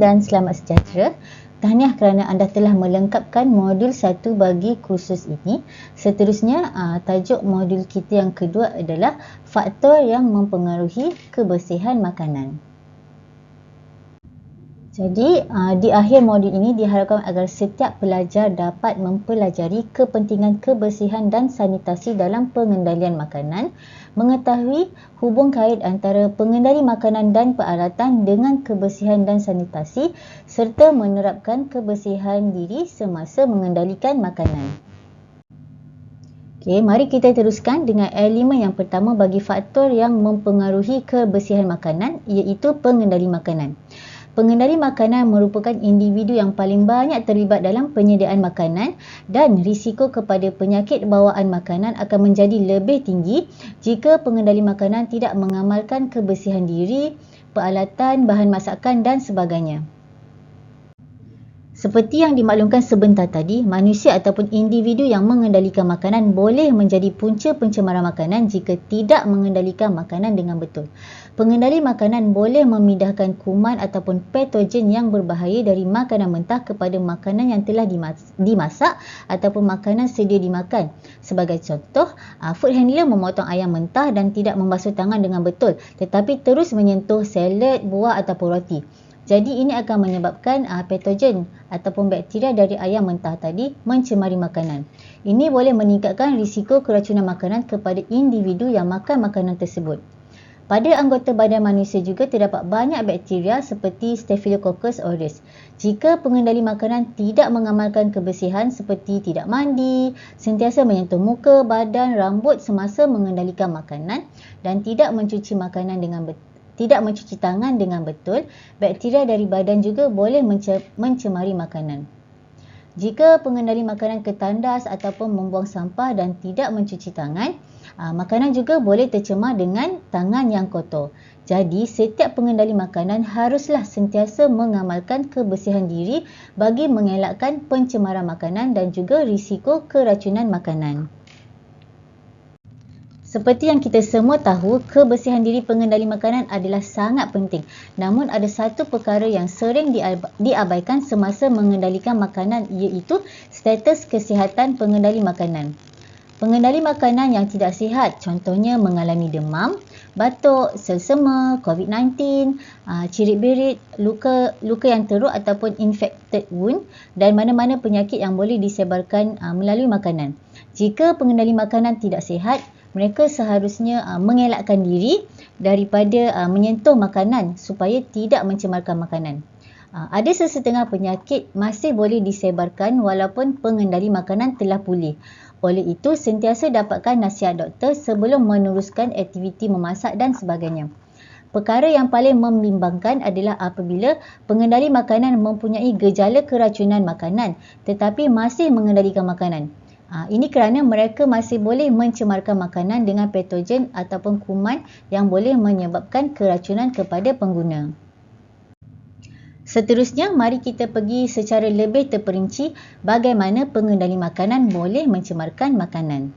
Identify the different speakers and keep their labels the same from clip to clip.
Speaker 1: Dan selamat sejahtera. Tahniah kerana anda telah melengkapkan modul satu bagi kursus ini. Seterusnya, uh, tajuk modul kita yang kedua adalah faktor yang mempengaruhi kebersihan makanan. Jadi, uh, di akhir modul ini diharapkan agar setiap pelajar dapat mempelajari kepentingan kebersihan dan sanitasi dalam pengendalian makanan, mengetahui hubung kait antara pengendali makanan dan peralatan dengan kebersihan dan sanitasi serta menerapkan kebersihan diri semasa mengendalikan makanan. Okey, mari kita teruskan dengan elemen yang pertama bagi faktor yang mempengaruhi kebersihan makanan iaitu pengendali makanan. Pengendali makanan merupakan individu yang paling banyak terlibat dalam penyediaan makanan dan risiko kepada penyakit bawaan makanan akan menjadi lebih tinggi jika pengendali makanan tidak mengamalkan kebersihan diri, peralatan, bahan masakan dan sebagainya. Seperti yang dimaklumkan sebentar tadi, manusia ataupun individu yang mengendalikan makanan boleh menjadi punca pencemaran makanan jika tidak mengendalikan makanan dengan betul. Pengendali makanan boleh memindahkan kuman ataupun patogen yang berbahaya dari makanan mentah kepada makanan yang telah dimasak ataupun makanan sedia dimakan. Sebagai contoh, ah, food handler memotong ayam mentah dan tidak membasuh tangan dengan betul tetapi terus menyentuh salad, buah ataupun roti. Jadi ini akan menyebabkan uh, patogen ataupun bakteria dari ayam mentah tadi mencemari makanan. Ini boleh meningkatkan risiko keracunan makanan kepada individu yang makan makanan tersebut. Pada anggota badan manusia juga terdapat banyak bakteria seperti Staphylococcus aureus. Jika pengendali makanan tidak mengamalkan kebersihan seperti tidak mandi, sentiasa menyentuh muka, badan, rambut semasa mengendalikan makanan dan tidak mencuci makanan dengan betul tidak mencuci tangan dengan betul, bakteria dari badan juga boleh mencemari makanan. Jika pengendali makanan ketandas ataupun membuang sampah dan tidak mencuci tangan, aa, makanan juga boleh tercemar dengan tangan yang kotor. Jadi, setiap pengendali makanan haruslah sentiasa mengamalkan kebersihan diri bagi mengelakkan pencemaran makanan dan juga risiko keracunan makanan. Seperti yang kita semua tahu, kebersihan diri pengendali makanan adalah sangat penting. Namun ada satu perkara yang sering diabaikan semasa mengendalikan makanan iaitu status kesihatan pengendali makanan. Pengendali makanan yang tidak sihat contohnya mengalami demam, batuk, selsema, COVID-19, ah, cirit-birit, luka luka yang teruk ataupun infected wound dan mana-mana penyakit yang boleh disebarkan ah, melalui makanan. Jika pengendali makanan tidak sihat, mereka seharusnya uh, mengelakkan diri daripada uh, menyentuh makanan supaya tidak mencemarkan makanan. Ada sesetengah penyakit masih boleh disebarkan walaupun pengendali makanan telah pulih. Oleh itu, sentiasa dapatkan nasihat doktor sebelum meneruskan aktiviti memasak dan sebagainya. Perkara yang paling membimbangkan adalah apabila pengendali makanan mempunyai gejala keracunan makanan tetapi masih mengendalikan makanan. Ha, ini kerana mereka masih boleh mencemarkan makanan dengan patogen ataupun kuman yang boleh menyebabkan keracunan kepada pengguna. Seterusnya, mari kita pergi secara lebih terperinci bagaimana pengendali makanan boleh mencemarkan makanan.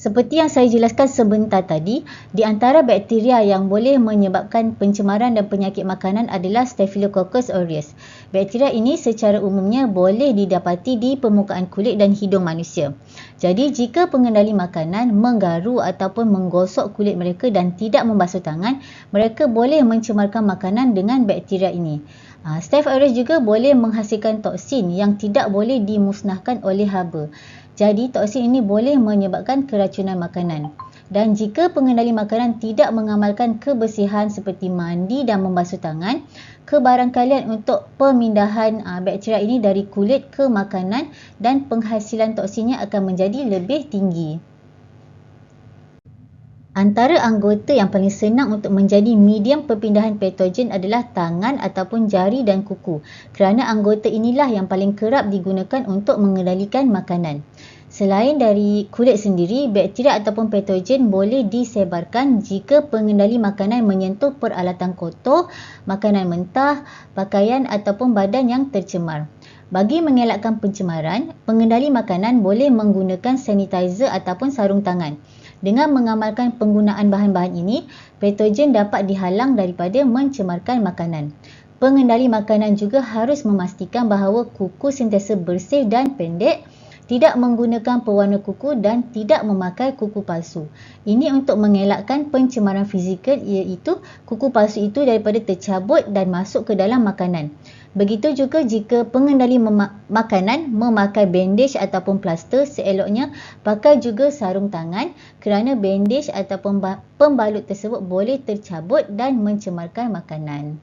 Speaker 1: Seperti yang saya jelaskan sebentar tadi, di antara bakteria yang boleh menyebabkan pencemaran dan penyakit makanan adalah Staphylococcus aureus. Bakteria ini secara umumnya boleh didapati di permukaan kulit dan hidung manusia. Jadi jika pengendali makanan menggaru ataupun menggosok kulit mereka dan tidak membasuh tangan, mereka boleh mencemarkan makanan dengan bakteria ini. Uh, Staph aureus juga boleh menghasilkan toksin yang tidak boleh dimusnahkan oleh haba. Jadi toksin ini boleh menyebabkan keracunan makanan. Dan jika pengendali makanan tidak mengamalkan kebersihan seperti mandi dan membasuh tangan, kebarangkalian untuk pemindahan ah, bakteria ini dari kulit ke makanan dan penghasilan toksinnya akan menjadi lebih tinggi. Antara anggota yang paling senang untuk menjadi medium perpindahan patogen adalah tangan ataupun jari dan kuku kerana anggota inilah yang paling kerap digunakan untuk mengendalikan makanan. Selain dari kulit sendiri, bakteria ataupun patogen boleh disebarkan jika pengendali makanan menyentuh peralatan kotor, makanan mentah, pakaian ataupun badan yang tercemar. Bagi mengelakkan pencemaran, pengendali makanan boleh menggunakan sanitizer ataupun sarung tangan. Dengan mengamalkan penggunaan bahan-bahan ini, patogen dapat dihalang daripada mencemarkan makanan. Pengendali makanan juga harus memastikan bahawa kuku sentiasa bersih dan pendek, tidak menggunakan pewarna kuku dan tidak memakai kuku palsu. Ini untuk mengelakkan pencemaran fizikal iaitu kuku palsu itu daripada tercabut dan masuk ke dalam makanan. Begitu juga jika pengendali makanan memakai bandage ataupun plaster, seeloknya pakai juga sarung tangan kerana bandage ataupun pembalut tersebut boleh tercabut dan mencemarkan makanan.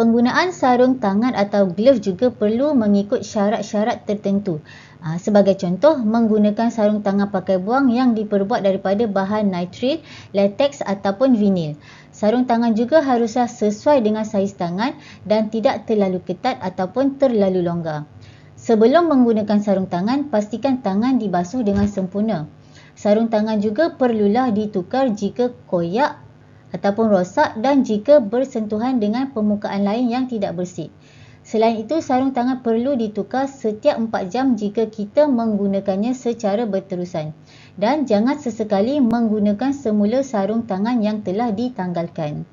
Speaker 1: Penggunaan sarung tangan atau glove juga perlu mengikut syarat-syarat tertentu. Ha, sebagai contoh, menggunakan sarung tangan pakai buang yang diperbuat daripada bahan nitril, latex ataupun vinil. Sarung tangan juga haruslah sesuai dengan saiz tangan dan tidak terlalu ketat ataupun terlalu longgar. Sebelum menggunakan sarung tangan, pastikan tangan dibasuh dengan sempurna. Sarung tangan juga perlulah ditukar jika koyak ataupun rosak dan jika bersentuhan dengan permukaan lain yang tidak bersih. Selain itu, sarung tangan perlu ditukar setiap 4 jam jika kita menggunakannya secara berterusan dan jangan sesekali menggunakan semula sarung tangan yang telah ditanggalkan.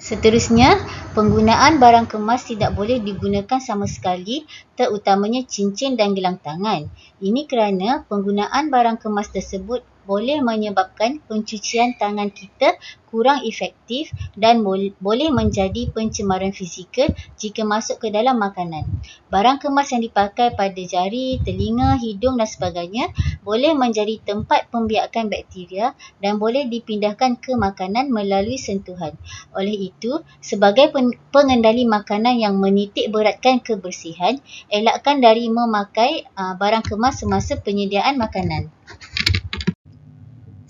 Speaker 1: Seterusnya, penggunaan barang kemas tidak boleh digunakan sama sekali terutamanya cincin dan gelang tangan. Ini kerana penggunaan barang kemas tersebut boleh menyebabkan pencucian tangan kita kurang efektif dan boleh menjadi pencemaran fizikal jika masuk ke dalam makanan. Barang kemas yang dipakai pada jari, telinga, hidung dan sebagainya boleh menjadi tempat pembiakan bakteria dan boleh dipindahkan ke makanan melalui sentuhan. Oleh itu, sebagai pengendali makanan yang menitik beratkan kebersihan, elakkan dari memakai uh, barang kemas semasa penyediaan makanan.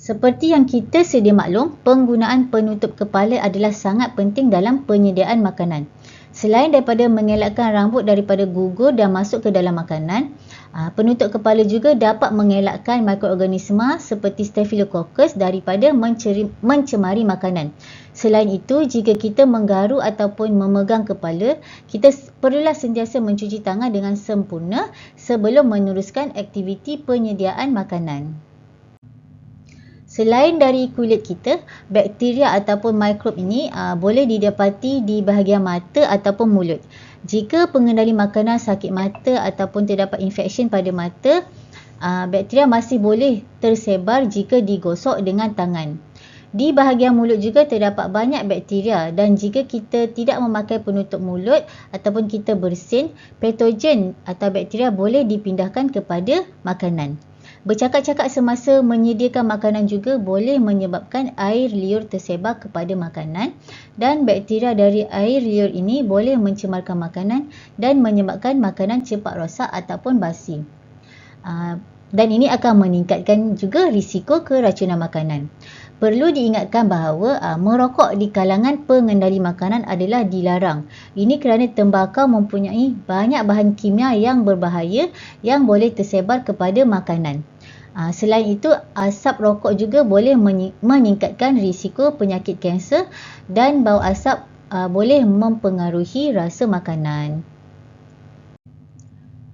Speaker 1: Seperti yang kita sedia maklum, penggunaan penutup kepala adalah sangat penting dalam penyediaan makanan. Selain daripada mengelakkan rambut daripada gugur dan masuk ke dalam makanan, ah, penutup kepala juga dapat mengelakkan mikroorganisma seperti Staphylococcus daripada mencemari makanan. Selain itu, jika kita menggaru ataupun memegang kepala, kita perlulah sentiasa mencuci tangan dengan sempurna sebelum meneruskan aktiviti penyediaan makanan. Selain dari kulit kita, bakteria ataupun mikrob ini ah, boleh didapati di bahagian mata ataupun mulut. Jika pengendali makanan sakit mata ataupun terdapat infeksyen pada mata, ah, bakteria masih boleh tersebar jika digosok dengan tangan. Di bahagian mulut juga terdapat banyak bakteria dan jika kita tidak memakai penutup mulut ataupun kita bersin, patogen atau bakteria boleh dipindahkan kepada makanan. Bercakap-cakap semasa menyediakan makanan juga boleh menyebabkan air liur tersebar kepada makanan dan bakteria dari air liur ini boleh mencemarkan makanan dan menyebabkan makanan cepat rosak ataupun basi. Ah, dan ini akan meningkatkan juga risiko keracunan makanan. Perlu diingatkan bahawa aa, ah, merokok di kalangan pengendali makanan adalah dilarang. Ini kerana tembakau mempunyai banyak bahan kimia yang berbahaya yang boleh tersebar kepada makanan. Aa, ah, selain itu, asap rokok juga boleh meningkatkan risiko penyakit kanser dan bau asap aa, boleh mempengaruhi rasa makanan.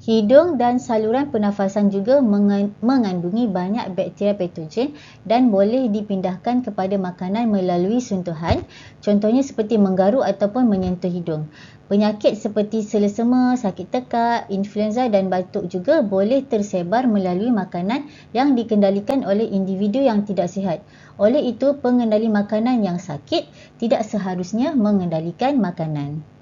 Speaker 1: Hidung dan saluran pernafasan juga mengandungi banyak bakteria patogen dan boleh dipindahkan kepada makanan melalui sentuhan, contohnya seperti menggaru ataupun menyentuh hidung. Penyakit seperti selesema, sakit tekak, influenza dan batuk juga boleh tersebar melalui makanan yang dikendalikan oleh individu yang tidak sihat. Oleh itu, pengendali makanan yang sakit tidak seharusnya mengendalikan makanan.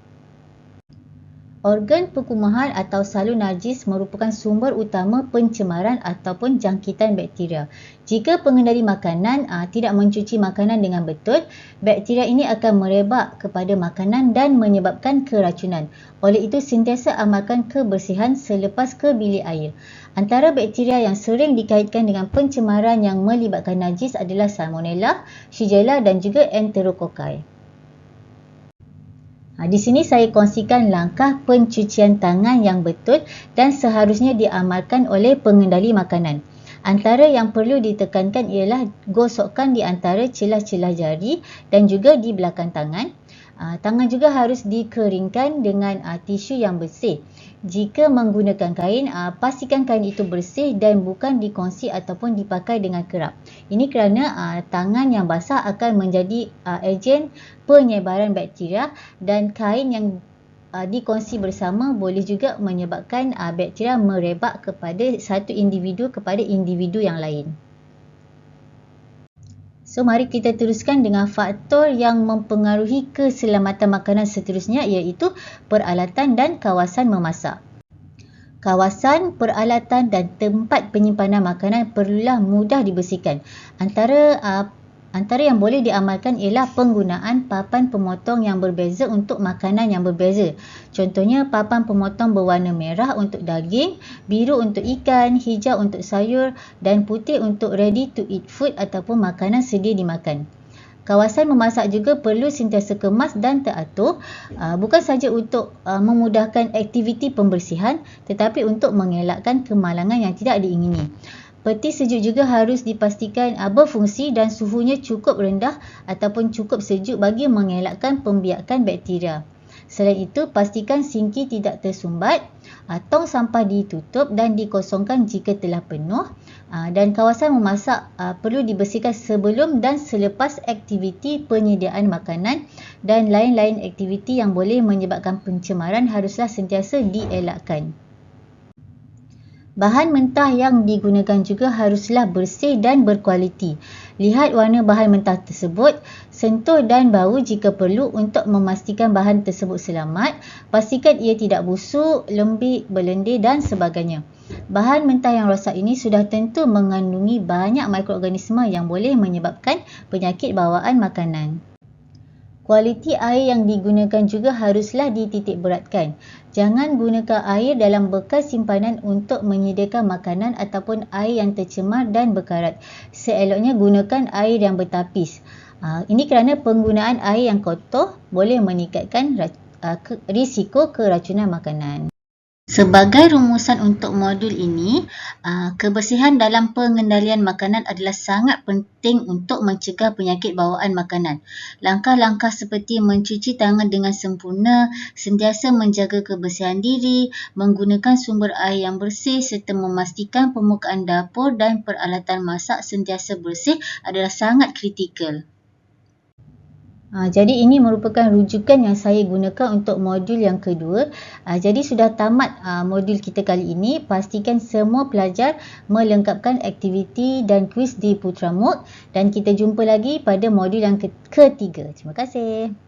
Speaker 1: Organ perkumahan atau salur najis merupakan sumber utama pencemaran ataupun jangkitan bakteria. Jika pengendali makanan aa, ah, tidak mencuci makanan dengan betul, bakteria ini akan merebak kepada makanan dan menyebabkan keracunan. Oleh itu, sentiasa amalkan kebersihan selepas ke bilik air. Antara bakteria yang sering dikaitkan dengan pencemaran yang melibatkan najis adalah Salmonella, Shigella dan juga Enterococcus. Ha, di sini saya kongsikan langkah pencucian tangan yang betul dan seharusnya diamalkan oleh pengendali makanan. Antara yang perlu ditekankan ialah gosokkan di antara celah-celah jari dan juga di belakang tangan. Uh, tangan juga harus dikeringkan dengan uh, tisu yang bersih. Jika menggunakan kain, uh, pastikan kain itu bersih dan bukan dikongsi ataupun dipakai dengan kerap. Ini kerana uh, tangan yang basah akan menjadi uh, ejen penyebaran bakteria dan kain yang uh, dikongsi bersama boleh juga menyebabkan uh, bakteria merebak kepada satu individu kepada individu yang lain. So mari kita teruskan dengan faktor yang mempengaruhi keselamatan makanan seterusnya iaitu peralatan dan kawasan memasak. Kawasan, peralatan dan tempat penyimpanan makanan perlulah mudah dibersihkan. Antara uh, antara yang boleh diamalkan ialah penggunaan papan pemotong yang berbeza untuk makanan yang berbeza. Contohnya papan pemotong berwarna merah untuk daging, biru untuk ikan, hijau untuk sayur dan putih untuk ready to eat food ataupun makanan sedia dimakan. Kawasan memasak juga perlu sentiasa kemas dan teratur uh, bukan saja untuk uh, memudahkan aktiviti pembersihan tetapi untuk mengelakkan kemalangan yang tidak diingini. Peti sejuk juga harus dipastikan berfungsi dan suhunya cukup rendah ataupun cukup sejuk bagi mengelakkan pembiakan bakteria. Selain itu, pastikan sinki tidak tersumbat, tong sampah ditutup dan dikosongkan jika telah penuh uh, dan kawasan memasak perlu dibersihkan sebelum dan selepas aktiviti penyediaan makanan dan lain-lain aktiviti yang boleh menyebabkan pencemaran haruslah sentiasa dielakkan. Bahan mentah yang digunakan juga haruslah bersih dan berkualiti. Lihat warna bahan mentah tersebut, sentuh dan bau jika perlu untuk memastikan bahan tersebut selamat. Pastikan ia tidak busuk, lembik, berlendir dan sebagainya. Bahan mentah yang rosak ini sudah tentu mengandungi banyak mikroorganisma yang boleh menyebabkan penyakit bawaan makanan. Kualiti air yang digunakan juga haruslah dititik beratkan. Jangan gunakan air dalam bekas simpanan untuk menyediakan makanan ataupun air yang tercemar dan berkarat. Seeloknya gunakan air yang bertapis. Ah, ini kerana penggunaan air yang kotor boleh meningkatkan ah, risiko keracunan makanan. Sebagai rumusan untuk modul ini, uh, kebersihan dalam pengendalian makanan adalah sangat penting untuk mencegah penyakit bawaan makanan. Langkah-langkah seperti mencuci tangan dengan sempurna, sentiasa menjaga kebersihan diri, menggunakan sumber air yang bersih serta memastikan permukaan dapur dan peralatan masak sentiasa bersih adalah sangat kritikal. Ha, jadi ini merupakan rujukan yang saya gunakan untuk modul yang kedua. Ha, jadi sudah tamat ha, modul kita kali ini. Pastikan semua pelajar melengkapkan aktiviti dan kuis di Putra Mood. Dan kita jumpa lagi pada modul yang ketiga. Terima kasih.